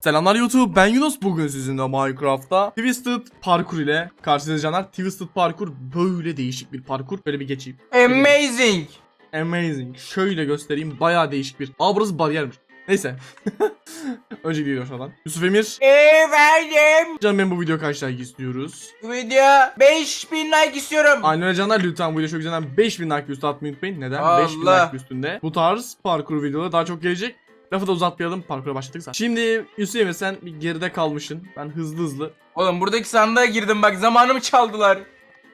Selamlar YouTube ben Yunus bugün sizinle Minecraft'ta Twisted Parkur ile karşılaşacağlar. Twisted Parkur böyle değişik bir parkur. Böyle bir geçeyim. Amazing. Amazing. Şöyle göstereyim bayağı değişik bir. Aa burası bariyermiş. Neyse. Önce gidiyor şuradan. Yusuf Emir. Efendim. Canım ben bu video kaç like istiyoruz? Video 5000 like istiyorum. Aynen öyle canlar lütfen bu video çok güzelden 5000 like üstü atmayı unutmayın. Neden? Allah. 5000 like üstünde. Bu tarz parkur videoları daha çok gelecek. Lafı da uzatmayalım parkura başladık zaten. Şimdi Yusuf Emir sen bir geride kalmışsın. Ben hızlı hızlı. Oğlum buradaki sandığa girdim bak zamanımı çaldılar.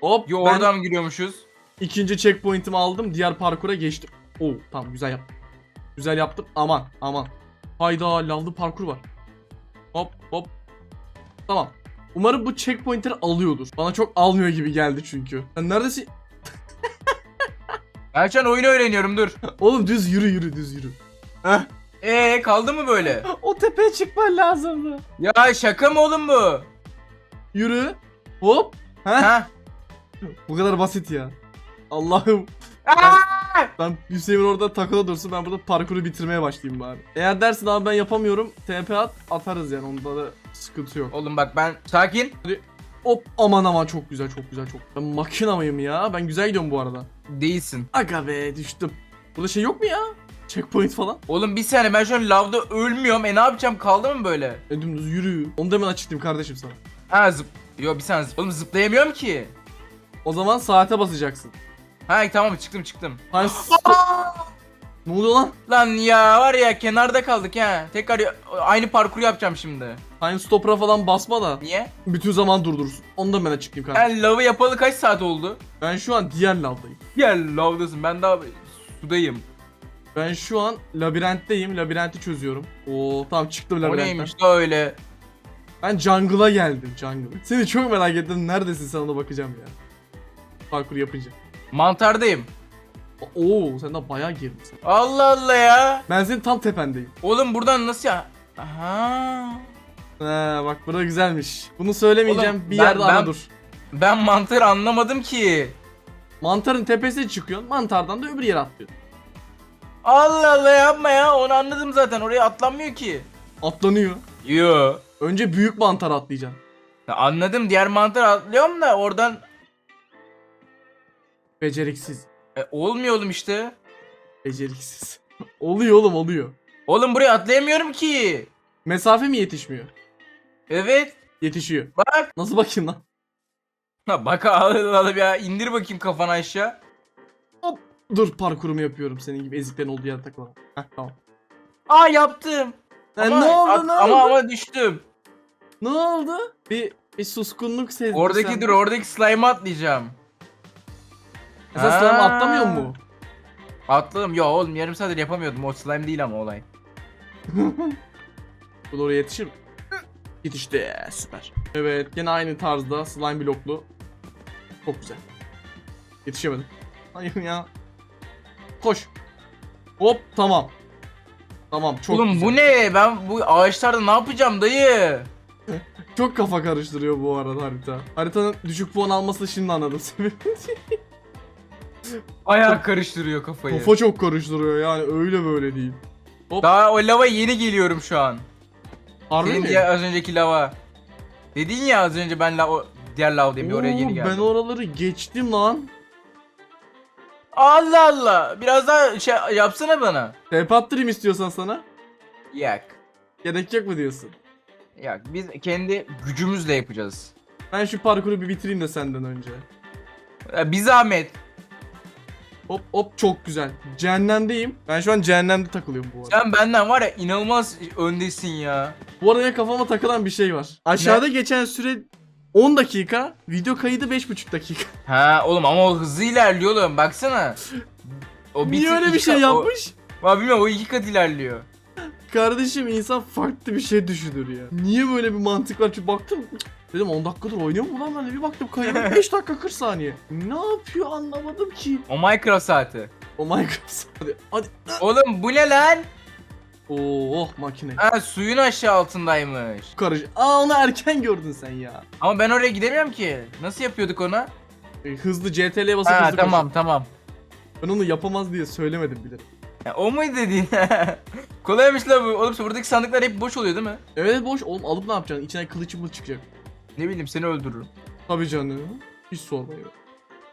Hop Yo ben oradan giriyormuşuz. ikinci checkpoint'imi aldım. Diğer parkura geçtim. Oo tamam güzel yaptım. Güzel yaptım. Aman aman. Hayda lavlı parkur var. Hop hop. Tamam. Umarım bu checkpoint'leri alıyordur. Bana çok almıyor gibi geldi çünkü. Sen neredesin? Ben şu an oyunu öğreniyorum dur. Oğlum düz yürü yürü düz yürü. Heh. Eee kaldı mı böyle? O tepeye çıkman lazımdı. Ya şaka mı oğlum bu? Yürü. Hop. Ha? Bu kadar basit ya. Allah'ım. Aa! Ben Hüseyin orada takıla dursun ben burada parkuru bitirmeye başlayayım bari. Eğer dersin abi ben yapamıyorum TP at atarız yani onda da sıkıntı yok. Oğlum bak ben sakin. Hop aman aman çok güzel çok güzel çok. Ben makina mıyım ya? Ben güzel gidiyorum bu arada. Değilsin. Aga be düştüm. Burada şey yok mu ya? Checkpoint falan. Oğlum bir saniye ben şu an lavda ölmüyorum. E ne yapacağım kaldı mı böyle? E dümdüz yürü. Onu da hemen açıklayayım kardeşim sana. Ha zıp. Yo bir saniye zıp. Oğlum zıplayamıyorum ki. O zaman saate basacaksın. Ha tamam çıktım çıktım. Hani ne oluyor lan? Lan ya var ya kenarda kaldık ha. Tekrar ya- aynı parkuru yapacağım şimdi. Time stopper'a falan basma da Niye? bütün zaman durdursun. Onu da ben açıklayayım kardeşim. Ben lavı yapalı kaç saat oldu? Ben şu an diğer lavdayım. Gel lavdasın ben daha sudayım. Ben şu an labirentteyim. Labirenti çözüyorum. Oo tamam çıktım O labirentten. neymiş da öyle. Ben jungle'a geldim jungle. Seni çok merak ettim. Neredesin sen ona bakacağım ya. Parkur yapınca. Mantardayım. Oo sen de bayağı girmişsin. Allah Allah ya. Ben senin tam tependeyim. Oğlum buradan nasıl ya? Aha. He bak burada güzelmiş. Bunu söylemeyeceğim. Oğlum, bir ben- yerde ben- dur. Ben mantarı anlamadım ki. Mantarın tepesine çıkıyorsun. Mantardan da öbür yere atlıyorsun. Allah Allah yapma ya. Onu anladım zaten. Oraya atlanmıyor ki. Atlanıyor. Yo. Önce büyük mantar atlayacaksın. Ya Anladım. Diğer mantar atlıyorum da oradan Beceriksiz. e, olmuyor oğlum işte. Beceriksiz. oluyor oğlum oluyor. Oğlum buraya atlayamıyorum ki. Mesafe mi yetişmiyor? Evet. Yetişiyor. Bak. Nasıl bakayım lan? Ha bak Allah ya indir bakayım kafanı aşağı. Dur parkurumu yapıyorum senin gibi eziklerin olduğu yerde takılalım. Heh tamam. Aa yaptım. Lan ama, ne oldu at- ne ama oldu? ama düştüm. Ne oldu? Bir, bir suskunluk sezdim. Oradaki sende. dur oradaki slime'ı atlayacağım. Esas slime atlamıyor mu? Atladım. Ya oğlum yarım saattir yapamıyordum. O slime değil ama olay. Bu da oraya yetişir mi? Yetişti. Süper. Evet gene aynı tarzda slime bloklu. Çok güzel. Yetişemedim. Hayır ya. Koş. Hop tamam. Tamam çok oğlum güzel. bu ne? Ben bu ağaçlarda ne yapacağım dayı? Çok kafa karıştırıyor bu arada harita. Haritanın düşük puan alması şimdi anladım sebebini. Ayağı karıştırıyor kafayı. Kafa çok karıştırıyor yani öyle böyle değil. Daha o lava yeni geliyorum şu an. Harbi Senin mi? diğer az önceki lava. Dedin ya az önce ben la o diğer lav bir oraya Oo, yeni geldim. Ben oraları geçtim lan. Allah Allah. Biraz daha şey yapsana bana. TP attırayım istiyorsan sana. Yak. Gerek yok mu diyorsun? Yak. Biz kendi gücümüzle yapacağız. Ben şu parkuru bir bitireyim de senden önce. Ya, Bir zahmet. Hop hop çok güzel. Cehennemdeyim. Ben şu an cehennemde takılıyorum bu arada. Sen benden var ya inanılmaz öndesin ya. Bu arada kafama takılan bir şey var. Aşağıda geçen süre 10 dakika, video kaydı 5,5 dakika. Ha oğlum ama o hızlı ilerliyor oğlum baksana. O Niye tık öyle bir iki şey kat- o- yapmış? Ya bilmiyorum o iki kat ilerliyor. Kardeşim insan farklı bir şey düşünür ya. Niye böyle bir mantık var? Çünkü baktım dedim 10 dakikadır oynuyor mu lan ben de bir baktım kaydı 5 dakika 40 saniye. Ne yapıyor anlamadım ki. O Minecraft saati. O Minecraft hadi hadi. Oğlum bu ne lan? Oo oh, makine. Ha suyun aşağı altındaymış. Karış. Aa onu erken gördün sen ya. Ama ben oraya gidemiyorum ki. Nasıl yapıyorduk onu? E, hızlı CTRL'ye basıp Ha hızlı tamam koş. tamam. Ben onu yapamaz diye söylemedim bile. Ya, o muydu dediğin? Kolaymış la bu. Oğlum buradaki sandıklar hep boş oluyor değil mi? Evet boş. Oğlum alıp ne yapacaksın? İçine kılıç mı çıkacak? Ne bileyim seni öldürürüm. Tabii canım. Hiç sorma yok.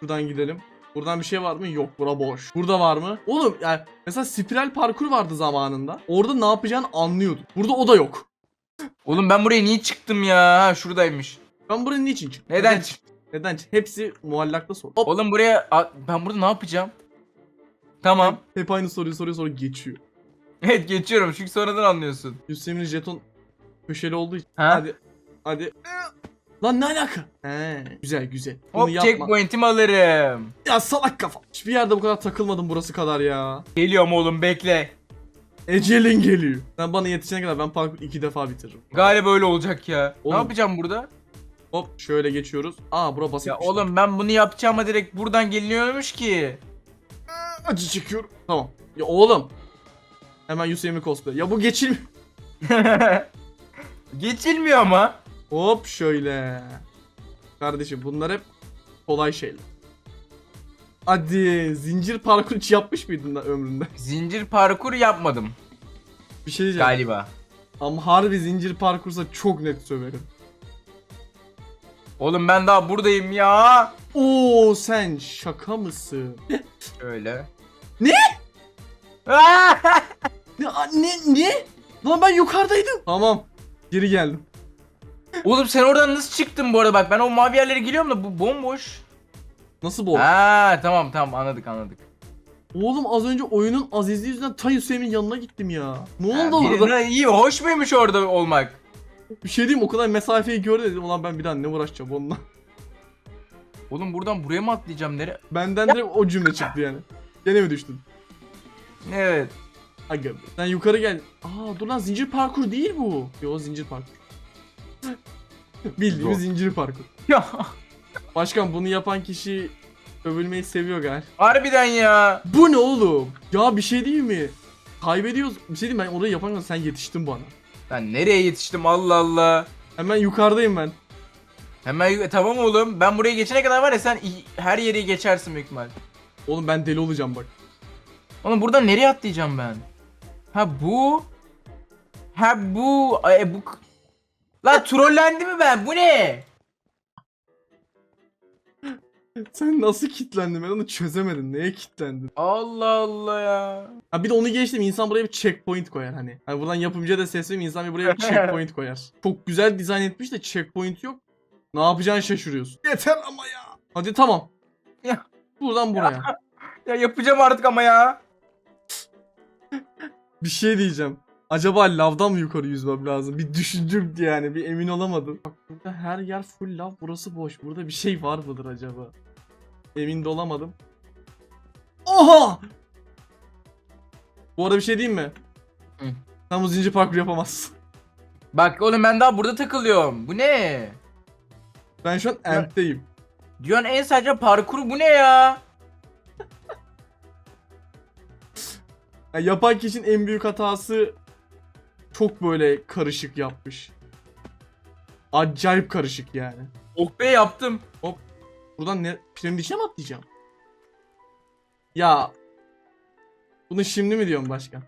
Buradan gidelim. Buradan bir şey var mı? Yok bura boş. Burada var mı? Oğlum yani mesela spiral parkur vardı zamanında. Orada ne yapacağını anlıyordun. Burada o da yok. Oğlum ben buraya niye çıktım ya? Ha şuradaymış. Ben buraya niçin çıktım? Neden çıktım? Neden? çıktım? Hepsi muallakta sor. Hop. Oğlum buraya ben burada ne yapacağım? Tamam. Hep aynı soruyu soruyor sonra geçiyor. Evet geçiyorum çünkü sonradan anlıyorsun. Hüseyin'in jeton köşeli olduğu için. Ha? Hadi. Hadi. Lan ne alaka? He, güzel güzel. Bunu Hop yapma. checkpoint'imi alırım. Ya salak kafa. Hiçbir yerde bu kadar takılmadım burası kadar ya. Geliyorum oğlum bekle. Ecelin geliyor. Sen bana yetişene kadar ben parkur iki defa bitiririm. Galiba öyle olacak ya. Oğlum. Ne yapacağım burada? Hop şöyle geçiyoruz. Aa bura basit. Ya oğlum ben bunu yapacağıma direkt buradan geliniyormuş ki. acı çekiyorum. Tamam. Ya oğlum. Hemen Yusuf'imi cosplay. Ya bu geçilmiyor. Geçilmiyor ama. Hop şöyle. Kardeşim bunlar hep kolay şeyler. Hadi zincir parkur hiç yapmış mıydın da ömründe? Zincir parkur yapmadım Bir şey diyeceğim. galiba. Ama harbi zincir parkursa çok net söverim. Oğlum ben daha buradayım ya. Oo sen şaka mısın? Öyle. Ne? Ne? Ne? Ne? Lan ben yukarıdaydım. Tamam. Geri geldim. Oğlum sen oradan nasıl çıktın bu arada bak ben o mavi yerlere geliyorum da bu bomboş. Nasıl bu? Ha tamam tamam anladık anladık. Oğlum az önce oyunun azizliği yüzünden ta Hüseyin'in yanına gittim ya. Ne Ha, oldu orada? birine iyi hoş muymuş orada olmak? Bir şey diyeyim o kadar mesafeyi gördü dedim. Ulan ben bir daha ne uğraşacağım onunla. Oğlum buradan buraya mı atlayacağım nere? Benden de o cümle çıktı yani. Gene mi düştün? Evet. Aga be. Sen yukarı gel. Aa dur lan zincir parkur değil bu. Yo zincir parkur. Bildiğimiz Zor. zincir parkur. Ya Başkan bunu yapan kişi övülmeyi seviyor galiba. harbiden ya. Bu ne oğlum? Ya bir şey değil mi? Kaybediyoruz. Bir şey diyeyim ben orayı yaparken sen yetiştin bana. Ben nereye yetiştim Allah Allah. Hemen yukarıdayım ben. Hemen yuk- tamam oğlum ben buraya geçene kadar var ya sen i- her yeri geçersin büyük ihtimal. Oğlum ben deli olacağım bak. Oğlum buradan nereye atlayacağım ben? Ha bu. Ha bu. Ay, bu. Lan trollendi mi ben? Bu ne? Sen nasıl kilitlendin ben onu çözemedim. Neye kilitlendin? Allah Allah ya. Ha bir de onu geçtim insan buraya bir checkpoint koyar hani. Hani buradan yapımcıya da ses vereyim insan bir buraya bir checkpoint koyar. Çok güzel dizayn etmiş de checkpoint yok. Ne yapacağını şaşırıyorsun. Yeter ama ya. Hadi tamam. Ya. Buradan buraya. Ya yapacağım artık ama ya. Bir şey diyeceğim. Acaba lavdan mı yukarı yüzmem lazım? Bir düşündüm yani bir emin olamadım. Bak burada her yer full lav burası boş. Burada bir şey var mıdır acaba? Emin de olamadım. Oha! Bu arada bir şey diyeyim mi? Hı. Sen bu zincir parkur yapamazsın. Bak oğlum ben daha burada takılıyorum. Bu ne? Ben şu an end'deyim. Dünyanın en saçma parkuru bu ne ya? Yani yapan kişinin en büyük hatası çok böyle karışık yapmış. Acayip karışık yani. Oh be yaptım. Buradan ne piramit içine mi atlayacağım? Ya bunu şimdi mi diyorum başkan?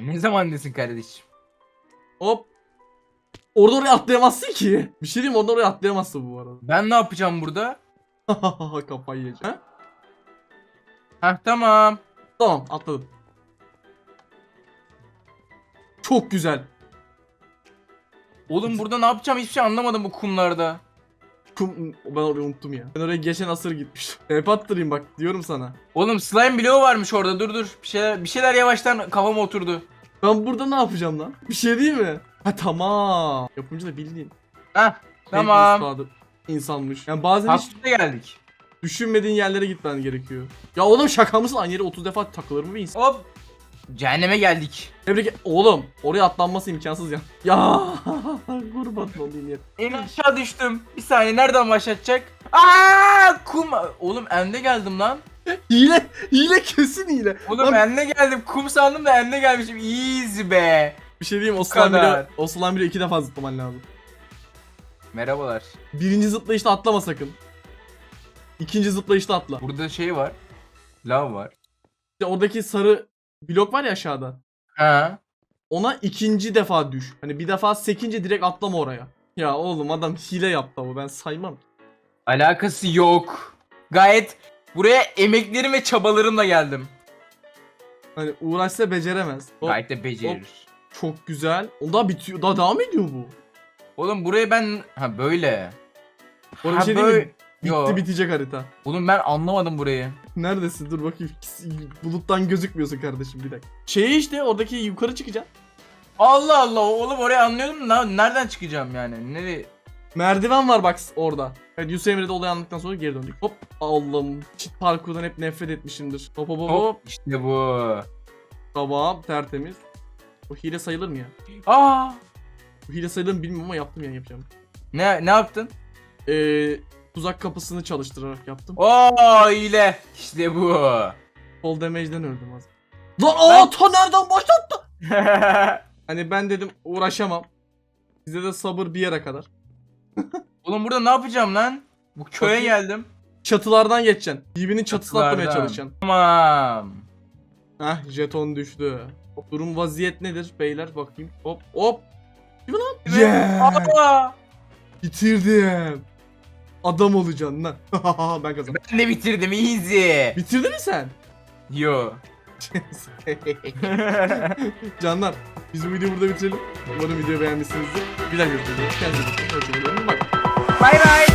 Ne zaman desin kardeşim? Hop. Orada oraya atlayamazsın ki. Bir şey diyeyim orada oraya atlayamazsın bu arada. Ben ne yapacağım burada? Kafayı yiyeceğim. Ha? Heh tamam. Tamam atladım. Çok güzel. Oğlum burada ne yapacağım hiçbir şey anlamadım bu kumlarda. Kum, ben orayı unuttum ya. Ben oraya geçen asır gitmiştim. Hep attırayım bak diyorum sana. Oğlum slime bloğu varmış orada dur dur. Bir şeyler, bir şeyler yavaştan kafama oturdu. Ben burada ne yapacağım lan? Bir şey değil mi? Ha tamam. Yapımcı da bildiğin. En tamam. insanmış. Yani bazen hiç Hafifte geldik. düşünmediğin yerlere gitmen gerekiyor. Ya oğlum şaka mısın? Aynı yere 30 defa takılır mı bir insan? Hop. Cehenneme geldik. Tebrik et. Oğlum oraya atlanması imkansız ya. Ya kurban olayım ya. En aşağı düştüm. Bir saniye nereden başlatacak? Aa kum. Oğlum ende geldim lan. Hile, hile kesin hile. Oğlum Lan, ende geldim. Kum sandım da ende gelmişim. Easy be. bir şey diyeyim o slime kadar. bile, o slime bile iki defa zıplaman lazım. Merhabalar. Birinci zıplayışta atlama sakın. İkinci zıplayışta atla. Burada şey var. Lav var. İşte oradaki sarı blok var ya aşağıda. Ha. Ona ikinci defa düş. Hani bir defa sekince direkt atlama oraya. Ya oğlum adam hile yaptı ama ben saymam. Alakası yok. Gayet buraya emeklerim ve çabalarımla geldim. Hani uğraşsa beceremez. Hop, Gayet de becerir. çok güzel. O da bitiyor. Daha devam ediyor bu. Oğlum buraya ben ha böyle. Bu arada bir Ha, şey değil mi? böyle- Bitti Yo. bitecek harita. Oğlum ben anlamadım burayı. Neredesin? Dur bakayım. Buluttan gözükmüyorsun kardeşim bir dakika. Şey işte oradaki yukarı çıkacaksın. Allah Allah oğlum orayı anlıyordum da nereden çıkacağım yani? Nereye? Merdiven var bak orada. Evet Yusuf Emre'de olay anladıktan sonra geri döndük. Hop Allah'ım. Çit parkurdan hep nefret etmişimdir. Hop hop hop hop. İşte bu. Tamam tertemiz. Bu hile sayılır mı ya? Aa! Bu hile sayılır mı bilmiyorum ama yaptım yani yapacağım. Ne ne yaptın? Ee, tuzak kapısını çalıştırarak yaptım. Oo ile. İşte bu. Fall damage'den öldüm az. Lan aa ta nereden başlattı? Hani ben dedim uğraşamam. Size de sabır bir yere kadar. Oğlum burada ne yapacağım lan? Bu köye Bakayım. geldim. Çatılardan geçeceksin. Birbirinin çatısına atlamaya çalışacaksın. Tamam. Heh jeton düştü. Durum vaziyet nedir beyler bakayım. Hop hop. Evet. Yeah. Aa! Bitirdim. Adam olacaksın lan. ben kazandım. Ben de bitirdim easy. Bitirdin mi sen? Yo. Canlar biz bu videoyu burada bitirelim. Umarım videoyu beğenmişsinizdir. Bir daha görüşürüz. Kendinize iyi bakın. Hoşçakalın. Bye. Bay bay.